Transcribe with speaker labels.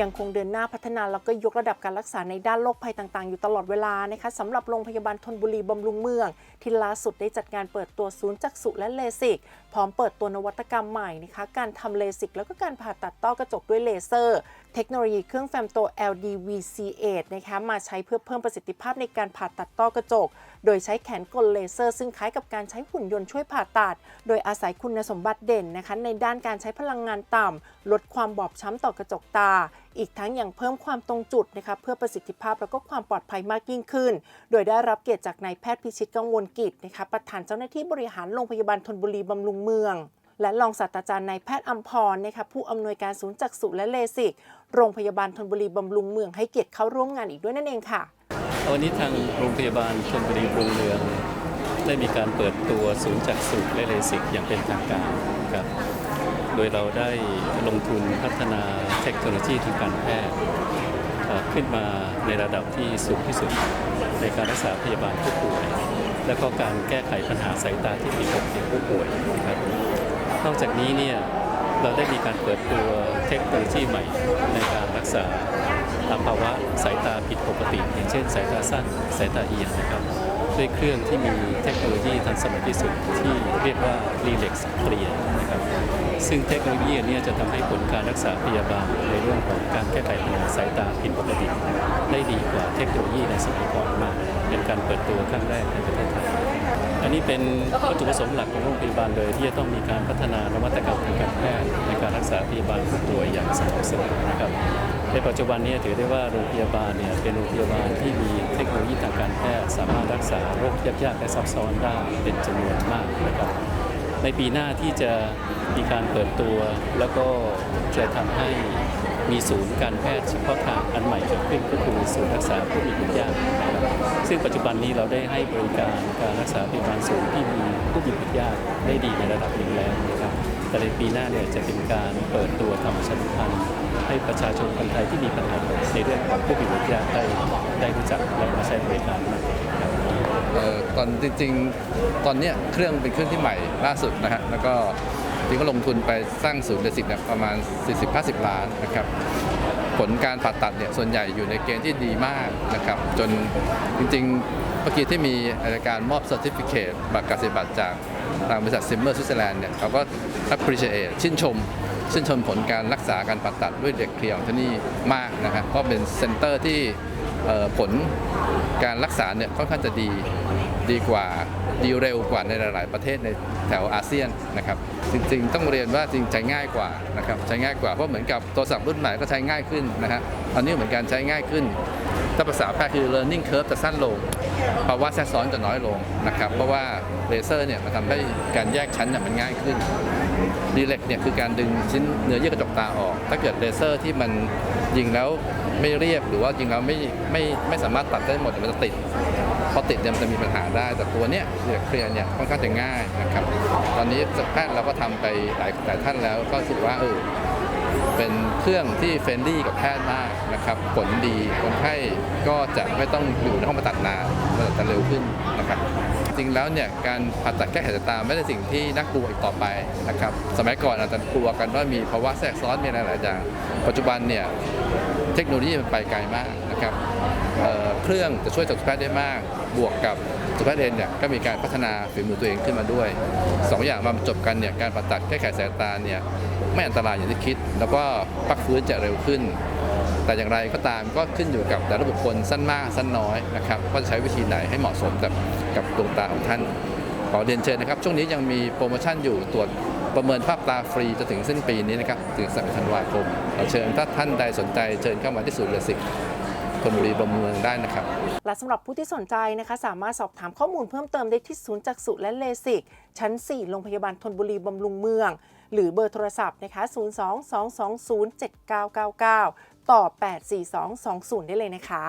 Speaker 1: ยังคงเดินหน้าพัฒนาแล้วก็ยกระดับการรักษาในด้านโรคภัยต่างๆ อยู่ตลอดเวลานะคะสำหรับโรงพยาบาลธนบุรีบำรุงเมือง ที่ล่าสุดได้จัดการเปิดตัวศูนย์จักษุและเลสิก พร้อมเปิดตัวนวัตกรรมใหม่นะคะการทำเลสิก แล้วก็การผ่าตัดต้อกระจกด้วยเลเซอร์ เทคโนโลยีเครื่องแฟมโต LDVC8 นะคะมาใช้เพื่อเพิ่มประสิทธิภาพในการผ่าตัดต้อกระจก โดยใช้แขนกลเลเซอร์ ซึ่งคล้ายกับการใช้หุ่นยนต์ช่วยผ่าตัด โดยอาศัยคุณสมบัติเด่นนะคะในด้านการใช้พลังงานต่ำ ลดความบอบช้ำต่อกระจกตา อีกทั้งยังเพิ่มความตรงจุดนะคะเพื่อประสิทธิภาพแล้วก็ความปลอดภัยมากยิ่งขึ้น โดยได้รับเกียรติจากนายแพทย์พิชิตกังวลกิจนะคะประธานเจ้าหน้าที่บริหารโรงพยาบาลธนบุรีบำรุงเมืองและรองศาสตราจารย์นายแพทย์อัมพรนะคะผู้อำนวยการศูนย์จักษุและเลสิก โรงพยาบาลธนบุรีบำรุงเมืองให้เกียรติเข้าร่วมงานอีกด้วยนั่นเองค่ะ
Speaker 2: วันนี้ทางโรงพยาบาลชลบุรีกรุงเรืองได้มีการเปิดตัวศูนย์จักษุและเลสิกอย่างเป็นทางการครับ โดยเราได้ลงทุนพัฒนาเทคโนโลยีทางการแพทย์ขึ้นมาในระดับที่สูงที่สุด ในการรักษาพยาบาลผู้ป่วย และก็การแก้ไขปัญหาสายตาที่ผิดปกติผู้ป่วยนะครับนอกจากนี้เนี่ยเราได้มีการเปิดตัวเทคโนโลยีใหม่ในการรักษา ภาวะสายตาผิดปกติ อย่างเช่น สายตาสั้น สายตาเอียงนะครับด้วยเครื่องที่มีเทคโนโลยีทันสมัยที่สุดที่เรียกว่า Relax Clear นะครับซึ่งเทคโนโลยีอันนี้จะทำให้ผลการรักษาพยาบาลในเรื่องของการแก้ไขปัญหาสายตาผิดปกติ ได้ดีกว่าเทคโนโลยีในสมัยก่อนมาก เป็นการเปิดตัวครั้งแรกในประเทศไทย อันนี้เป็นวัตถุประสงค์หลักของโรงพยาบาลเลย ที่จะต้องมีการพัฒนานวัตกรรมทางการแพทย์ในการรักษาพยาบาลผู้ป่วยอย่างสม่ำเสมอนะครับ ในปัจจุบันนี้ถือได้ว่าโรงพยาบาลเนี่ยเป็นโรงพยาบาลที่มีเทคโนโลยีทางการแพทย์สามารถรักษาโรคยากๆและซับซ้อนได้เป็นจำนวนมากนะครับในปีหน้าที่จะมีการเปิดตัว แล้วก็จะทำให้มีศูนย์การแพทย์เฉพาะทางอันใหม่เกิดขึ้นก็คือศูนย์รักษาผู้มีปัญญานะครับซึ่งปัจจุบันนี้เราได้ให้บริการการรักษาพยาบาลศูนย์ที่มีผู้มีปัญญาได้ดีในระดับหนึ่งแล้วนะครับแต่ในปีหน้าเนี่ยจะเป็นการเปิดตัวธรรมชาติพันธ์ ให้ประชาชนคนไทยที่มีปัญหาในเรื่องของผู้มีปัญญาได้ได้รู้จักและมาใช้บริการมากครับ
Speaker 3: ตอนจริงๆ ตอนนี้เครื่องเป็นเครื่องที่ใหม่ล่าสุดนะฮะแล้วก็จริงก็ลงทุนไปสร้างศูนย์เดสิกเนี่ยประมาณ 40-50 ล้านนะครับผลการผ่าตัดเนี่ยส่วนใหญ่อยู่ในเกณฑ์ที่ดีมากนะครับจนจริงๆเมื่อกี้ที่มีราการมอบ Certificate บัตรการสิบัตรจากทางบริษัทซิมเมอร์สวิตเซอร์แลนด์เนี่ยเขาก็ appreciate ชื่นชม ชื่นชมผลการรักษาการผ่าตัดด้วยเด็กเคลียร์ของที่นี่มากนะครับก็เป็นเซ็นเตอร์ที่ผลการรักษาเนี่ยค่อนข้างจะดีดีกว่าดีเร็วกว่าในหลาย ๆ ประเทศในแถวอาเซียนนะครับจริง ๆ ต้องเรียนว่าจริงใช้ง่ายกว่านะครับใช้ง่ายกว่าเพราะเหมือนกับโทรศัพท์รุ่นใหม่ก็ใช้ง่ายขึ้นนะฮะอันนี้เหมือนกันใช้ง่ายขึ้น ถ้าภาษาแพทย์คือ learning curve จะสั้นลงภาวะแทรกซ้อนจะน้อยลงนะครับเพราะว่าเลเซอร์เนี่ยมันทำให้การแยกชั้นเนี่ยมันง่ายขึ้นดีเล็กเนี่ยคือการดึงชิ้นเนื้อเยื่อกระจกตาออก ถ้าเกิดเลเซอร์ที่มันยิงแล้วไม่เรียบหรือว่ายิงแล้วไม่ไม่ไม่สามารถตัดได้หมดมันจะติดพอติดเนี่ยมันจะมีปัญหาได้ แต่ตัวเนี้ยดีเล็กเคลียร์เนี่ยค่อนข้างจะง่ายนะครับ ตอนนี้แพทย์เราก็ทำไปหลายหลายท่านแล้วก็รู้สึกว่าเออ เป็นเครื่องที่เฟรนลี่กับแพทย์มากนะครับ ผลดีคนไข้ก็จะไม่ต้องอยู่ในห้องผ่าตัดนานมันจะเร็วขึ้นนะครับจริงแล้วเนี่ยการผ่าตัดแก้ไขสายตาไม่ได้สิ่งที่น่ากลัวอีกต่อไปนะครับสมัยก่อนอาจจะกลัวกันว่ามีภาวะแทรกซ้อนมีอะไรหลายอย่างปัจจุบันเนี่ยเทคโนโลยีมันไปไกลมากนะครับเเครื่องจะช่วยจักษุแพทย์ได้มาก บวกกับจักษุแพทย์เองเนี่ยก็มีการพัฒนาฝีมือตัวเองขึ้นมาด้วยสองอย่างมาจบกันเนี่ยการผ่าตัดแก้ไขสายตาเนี่ยไม่อันตรายอย่างที่คิด แล้วก็พักฟื้นจะเร็วขึ้น แต่อย่างไรก็ตามก็ขึ้นอยู่กับแต่ละบุคคลสั้นมากสั้นน้อยนะครับว่าจะใช้วิธีไหนให้เหมาะสมกับกับดวงตาของท่านขอเรียนเชิญนะครับ ช่วงนี้ยังมีโปรโมชั่นอยู่ตรวจประเมินภาพตาฟรีจนถึงสิ้นปีนี้นะครับ ถึง31ธันวาคมขอเชิญถ้าท่านใดสนใจเชิญเข้ามาที่ศูนย์เลสิก ธนบุรีบำรุงเมืองได้นะครับ
Speaker 1: และสำหรับผู้ที่สนใจนะคะ สามารถสอบถามข้อมูลเพิ่มเติมได้ที่ศูนย์จักษุและเลสิก ชั้น 4 โรงพยาบาลธนบุรีบำรุงเมือง หรือเบอร์โทรศัพท์นะคะ 022207999 ต่อ 84220 ได้เลยนะคะ